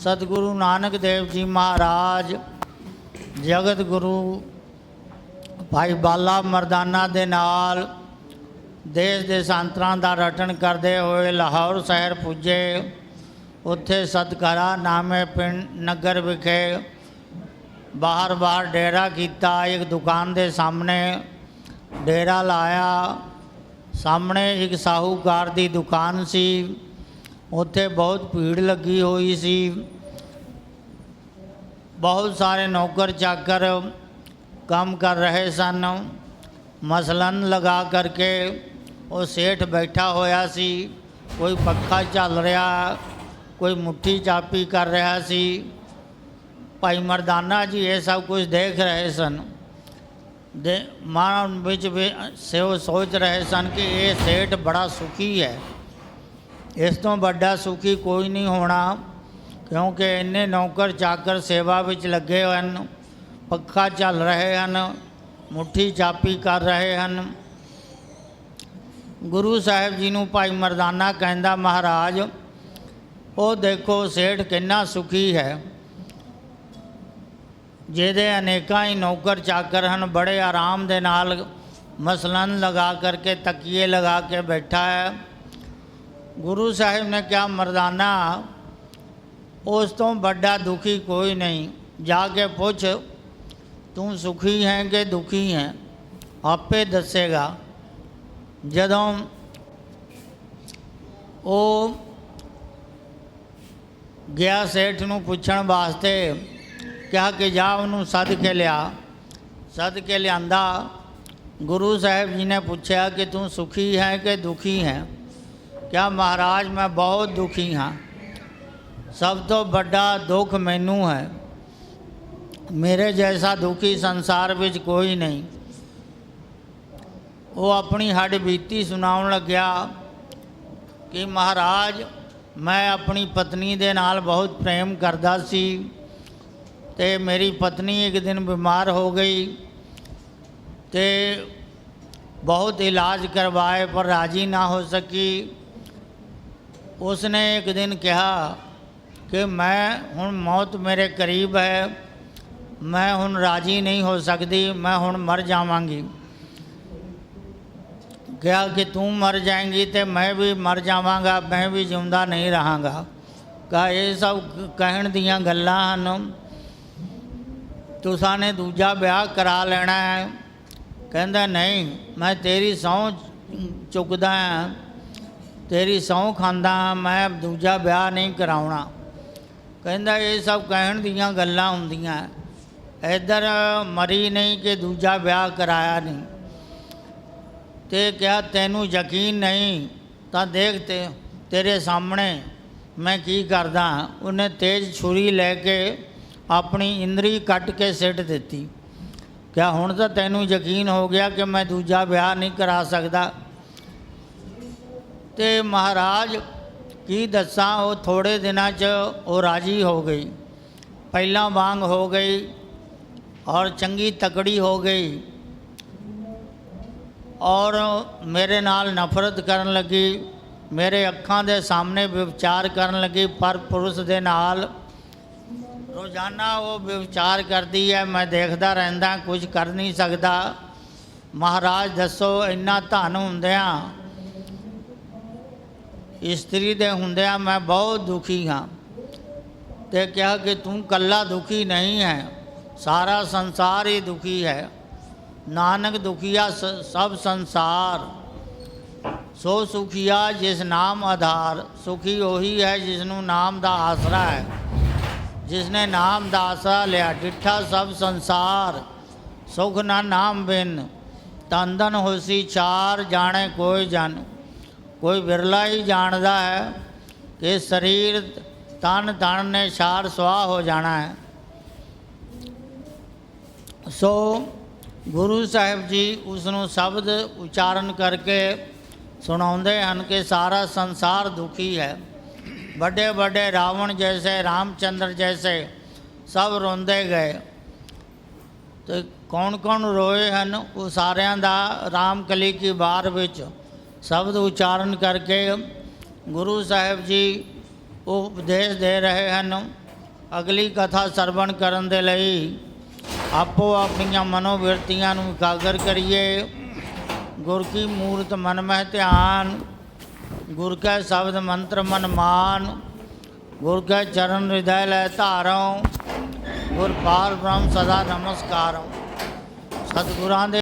ਸਤਿਗੁਰੂ ਨਾਨਕ ਦੇਵ ਜੀ ਮਹਾਰਾਜ, ਜਗਤ ਗੁਰੂ ਭਾਈ ਬਾਲਾ ਮਰਦਾਨਾ ਦੇ ਨਾਲ ਦੇਸ਼ ਦੇ ਸੰਤਰਾਂ ਦਾ ਰਟਨ ਕਰਦੇ ਹੋਏ ਲਾਹੌਰ ਸ਼ਹਿਰ ਪੁੱਜੇ। ਉੱਥੇ ਸਤਕਰਾ ਨਾਮੇ ਪਿੰਡ ਨਗਰ ਵਿਖੇ ਬਾਹਰ ਬਾਹਰ ਡੇਰਾ ਕੀਤਾ। ਇੱਕ ਦੁਕਾਨ ਦੇ ਸਾਹਮਣੇ ਡੇਰਾ ਲਾਇਆ। ਸਾਹਮਣੇ ਇੱਕ ਸਾਹੂਕਾਰ ਦੀ ਦੁਕਾਨ ਸੀ। ਉੱਥੇ ਬਹੁਤ ਭੀੜ ਲੱਗੀ ਹੋਈ ਸੀ। ਬਹੁਤ ਸਾਰੇ ਨੌਕਰ ਚਾਕਰ ਕੰਮ ਕਰ ਰਹੇ ਸਨ। ਮਸਲਨ ਲਗਾ ਕਰਕੇ ਉਹ ਸੇਠ ਬੈਠਾ ਹੋਇਆ ਸੀ। ਕੋਈ ਪੱਖਾ ਚੱਲ ਰਿਹਾ, ਕੋਈ ਮੁੱਠੀ ਚਾਪੀ ਕਰ ਰਿਹਾ ਸੀ। ਭਾਈ ਮਰਦਾਨਾ ਜੀ ਇਹ ਸਭ ਕੁਝ ਦੇਖ ਰਹੇ ਸਨ। ਦੇ ਮਨ ਵਿੱਚ ਵੀ ਸੋਚ ਰਹੇ ਸਨ ਕਿ ਇਹ ਸੇਠ ਬੜਾ ਸੁਖੀ ਹੈ। ਇਸ ਤੋਂ ਵੱਡਾ ਸੁਖੀ ਕੋਈ ਨਹੀਂ ਹੋਣਾ, ਕਿਉਂਕਿ ਇੰਨੇ ਨੌਕਰ ਚਾਕਰ ਸੇਵਾ ਵਿੱਚ ਲੱਗੇ ਹਨ, ਪੱਖਾ ਚੱਲ ਰਹੇ ਹਨ, ਮੁੱਠੀ ਚਾਪੀ ਕਰ ਰਹੇ ਹਨ। ਗੁਰੂ ਸਾਹਿਬ ਜੀ ਨੂੰ ਭਾਈ ਮਰਦਾਨਾ ਕਹਿੰਦਾ, ਮਹਾਰਾਜ, ਉਹ ਦੇਖੋ ਸੇਠ ਕਿੰਨਾ ਸੁਖੀ ਹੈ। ਜਿਹਦੇ ਅਨੇਕਾਂ ਹੀ ਨੌਕਰ ਚਾਕਰ ਹਨ, ਬੜੇ ਆਰਾਮ ਦੇ ਨਾਲ ਮਸਲਨ ਲਗਾ ਕਰਕੇ ਤਕੀਏ ਲਗਾ ਕੇ ਬੈਠਾ ਹੈ। ਗੁਰੂ ਸਾਹਿਬ ਨੇ ਕਿਹਾ, ਮਰਦਾਨਾ, ਉਸ ਤੋਂ ਵੱਡਾ ਦੁਖੀ ਕੋਈ ਨਹੀਂ। ਜਾ ਕੇ ਪੁੱਛ, ਤੂੰ ਸੁਖੀ ਹੈ ਕਿ ਦੁਖੀ ਹੈ? ਆਪੇ ਦੱਸੇਗਾ। ਜਦੋਂ ਉਹ ਗਿਆ ਸੇਠ ਨੂੰ ਪੁੱਛਣ ਵਾਸਤੇ, ਕਿਹਾ ਕਿ ਜਾ ਉਹਨੂੰ ਸੱਦ ਕੇ ਲਿਆ। ਸੱਦ ਕੇ ਲਿਆਂਦਾ, ਗੁਰੂ ਸਾਹਿਬ ਜੀ ਨੇ ਪੁੱਛਿਆ ਕਿ ਤੂੰ ਸੁਖੀ ਹੈ ਕਿ ਦੁਖੀ ਹੈ? ਕਿਹਾ ਮਹਾਰਾਜ, ਮੈਂ ਬਹੁਤ ਦੁਖੀ ਹਾਂ। ਸਭ ਤੋਂ ਵੱਡਾ ਦੁੱਖ ਮੈਨੂੰ ਹੈ। ਮੇਰੇ ਜੈਸਾ ਦੁਖੀ ਸੰਸਾਰ ਵਿੱਚ ਕੋਈ ਨਹੀਂ। ਉਹ ਆਪਣੀ ਹੱਡ ਬੀਤੀ ਸੁਣਾਉਣ ਲੱਗਿਆ ਕਿ ਮਹਾਰਾਜ, ਮੈਂ ਆਪਣੀ ਪਤਨੀ ਦੇ ਨਾਲ ਬਹੁਤ ਪ੍ਰੇਮ ਕਰਦਾ ਸੀ ਤੇ ਮੇਰੀ ਪਤਨੀ ਇੱਕ ਦਿਨ ਬਿਮਾਰ ਹੋ ਗਈ ਤੇ ਬਹੁਤ ਇਲਾਜ ਕਰਵਾਏ ਪਰ ਰਾਜੀ ਨਾ ਹੋ ਸਕੀ। ਉਸਨੇ ਇੱਕ ਦਿਨ ਕਿਹਾ ਕਿ ਮੈਂ ਹੁਣ ਮੌਤ ਮੇਰੇ ਕਰੀਬ ਹੈ, ਮੈਂ ਹੁਣ ਰਾਜੀ ਨਹੀਂ ਹੋ ਸਕਦੀ, ਮੈਂ ਹੁਣ ਮਰ ਜਾਵਾਂਗੀ। ਕਿਹਾ ਕਿ ਤੂੰ ਮਰ ਜਾਏਂਗੀ ਤੇ ਮੈਂ ਵੀ ਮਰ ਜਾਵਾਂਗਾ, ਮੈਂ ਵੀ ਜਿਉਂਦਾ ਨਹੀਂ ਰਹਾਂਗਾ। ਕਹਾ, ਇਹ ਸਭ ਕਹਿਣ ਦੀਆਂ ਗੱਲਾਂ ਹਨ। ਤੁਸਾਂ ਨੇ ਦੂਜਾ ਵਿਆਹ ਕਰਾ ਲੈਣਾ ਹੈ। ਕਹਿੰਦਾ, ਨਹੀਂ, ਮੈਂ ਤੇਰੀ ਸਹੁੰ ਚੁੱਕਦਾ ਹਾਂ। ਤੇਰੀ ਸਹੁੰ ਖਾਂਦਾ ਹਾਂ, ਮੈਂ ਦੂਜਾ ਵਿਆਹ ਨਹੀਂ ਕਰਾਉਣਾ। ਕਹਿੰਦਾ, ਇਹ ਸਭ ਕਹਿਣ ਦੀਆਂ ਗੱਲਾਂ ਹੁੰਦੀਆਂ। ਇੱਧਰ ਮਰੀ ਨਹੀਂ ਕਿ ਦੂਜਾ ਵਿਆਹ ਕਰਾਇਆ ਨਹੀਂ। ਤੇ ਕਿਹਾ, ਤੈਨੂੰ ਯਕੀਨ ਨਹੀਂ? ਤਾਂ ਦੇਖ ਤੇ, ਤੇਰੇ ਸਾਹਮਣੇ ਮੈਂ ਕੀ ਕਰਦਾ ਉਹਨੇ ਤੇਜ਼ ਛੁਰੀ ਲੈ ਕੇ ਆਪਣੀ ਇੰਦਰੀ ਕੱਟ ਕੇ ਸਿੱਟ ਦਿੱਤੀ। ਕਿਹਾ, ਹੁਣ ਤਾਂ ਤੈਨੂੰ ਯਕੀਨ ਹੋ ਗਿਆ ਕਿ ਮੈਂ ਦੂਜਾ ਵਿਆਹ ਨਹੀਂ ਕਰਾ ਸਕਦਾ। ਤੇ ਮਹਾਰਾਜ ਕੀ ਦੱਸਾਂ ਉਹ ਥੋੜੇ ਦਿਨਾਂ 'ਚ ਉਹ ਰਾਜੀ ਹੋ ਗਈ ਪਹਿਲਾਂ ਵਾਂਗ ਹੋ ਗਈ ਔਰ ਚੰਗੀ ਤਕੜੀ ਹੋ ਗਈ ਔਰ ਮੇਰੇ ਨਾਲ ਨਫ਼ਰਤ ਕਰਨ ਲੱਗੀ ਮੇਰੇ ਅੱਖਾਂ ਦੇ ਸਾਹਮਣੇ ਵਿਵਚਾਰ ਕਰਨ ਲੱਗੀ ਪਰ ਪੁਰਸ਼ ਦੇ ਨਾਲ ਰੋਜ਼ਾਨਾ ਉਹ ਵਿਵਚਾਰ ਕਰਦੀ ਹੈ ਮੈਂ ਦੇਖਦਾ ਰਹਿੰਦਾ ਕੁਝ ਕਰ ਨਹੀਂ ਸਕਦਾ ਮਹਾਰਾਜ ਦੱਸੋ ਇੰਨਾ ਧਨ ਹੁੰਦਿਆਂ ਇਸਤਰੀ ਦੇ ਹੁੰਦਿਆਂ ਮੈਂ ਬਹੁਤ ਦੁਖੀ ਹਾਂ ਤੇ ਕਿਹਾ ਕਿ ਤੂੰ ਕੱਲਾ ਦੁਖੀ ਨਹੀਂ ਹੈ। ਸਾਰਾ ਸੰਸਾਰ ਹੀ ਦੁਖੀ ਹੈ। ਨਾਨਕ ਦੁਖੀਆ ਸ- ਸਭ ਸੰਸਾਰ। ਸੋ ਸੁਖੀਆ ਜਿਸ ਨਾਮ ਆਧਾਰ, ਸੁਖੀ ਉਹੀ ਹੈ ਜਿਸ ਨੂੰ ਨਾਮ ਦਾ ਆਸਰਾ ਹੈ। ਜਿਸ ਨੇ ਨਾਮ ਦਾ ਆਸਰਾ ਲਿਆ, ਡਿੱਠਾ ਸਭ ਸੰਸਾਰ। ਸੁਖ ਨਾ ਨਾਮ ਬਿਨ ਤੰਦਨ ਹੋਸੀ ਚਾਰ ਜਾਣੇ ਕੋਈ ਜਨ। ਕੋਈ ਵਿਰਲਾ ਹੀ ਜਾਣਦਾ ਹੈ ਕਿ ਸਰੀਰ ਤਨ ਤਨ ਨੇ ਛਾਰ ਸਵਾਹ ਹੋ ਜਾਣਾ ਹੈ। ਸੋ ਗੁਰੂ ਸਾਹਿਬ ਜੀ ਉਸ ਨੂੰ ਸ਼ਬਦ ਉਚਾਰਨ ਕਰਕੇ ਸੁਣਾਉਂਦੇ ਹਨ ਕਿ ਸਾਰਾ ਸੰਸਾਰ ਦੁਖੀ ਹੈ। ਵੱਡੇ ਵੱਡੇ ਰਾਵਣ ਜੈਸੇ, ਰਾਮਚੰਦਰ ਜੈਸੇ ਸਭ ਰੋਂਦੇ ਗਏ। ਤੇ ਕੌਣ ਕੌਣ ਰੋਏ ਹਨ? ਉਹ ਸਾਰਿਆਂ ਦਾ ਰਾਮਕਲੀ ਕੀ ਬਾਰ ਵਿੱਚ ਸ਼ਬਦ ਉਚਾਰਨ ਕਰਕੇ ਗੁਰੂ ਸਾਹਿਬ ਜੀ ਉਹ ਉਪਦੇਸ਼ ਦੇ ਰਹੇ ਹਨ। ਅਗਲੀ ਕਥਾ ਸਰਵਣ ਕਰਨ ਦੇ ਲਈ ਆਪੋ ਆਪਣੀਆਂ ਮਨੋਵਿਰਤੀਆਂ ਨੂੰ ਇਕਾਗਰ ਕਰੀਏ। ਗੁਰ ਕੀ ਮੂਰਤ ਮਨ ਮਹਿ ਧਿਆਨ, ਗੁਰ ਕੈ ਸ਼ਬਦ ਮੰਤਰ ਮਨ ਮਾਨ, ਗੁਰ ਕੈ ਚਰਨ ਹਿਰਦੈ ਲੈ ਧਾਰਉ, ਗੁਰ ਪਾਰ ਬ੍ਰਹਮ ਸਦਾ ਨਮਸਕਾਰਉ। ਸਤਿਗੁਰਾਂ ਦੇ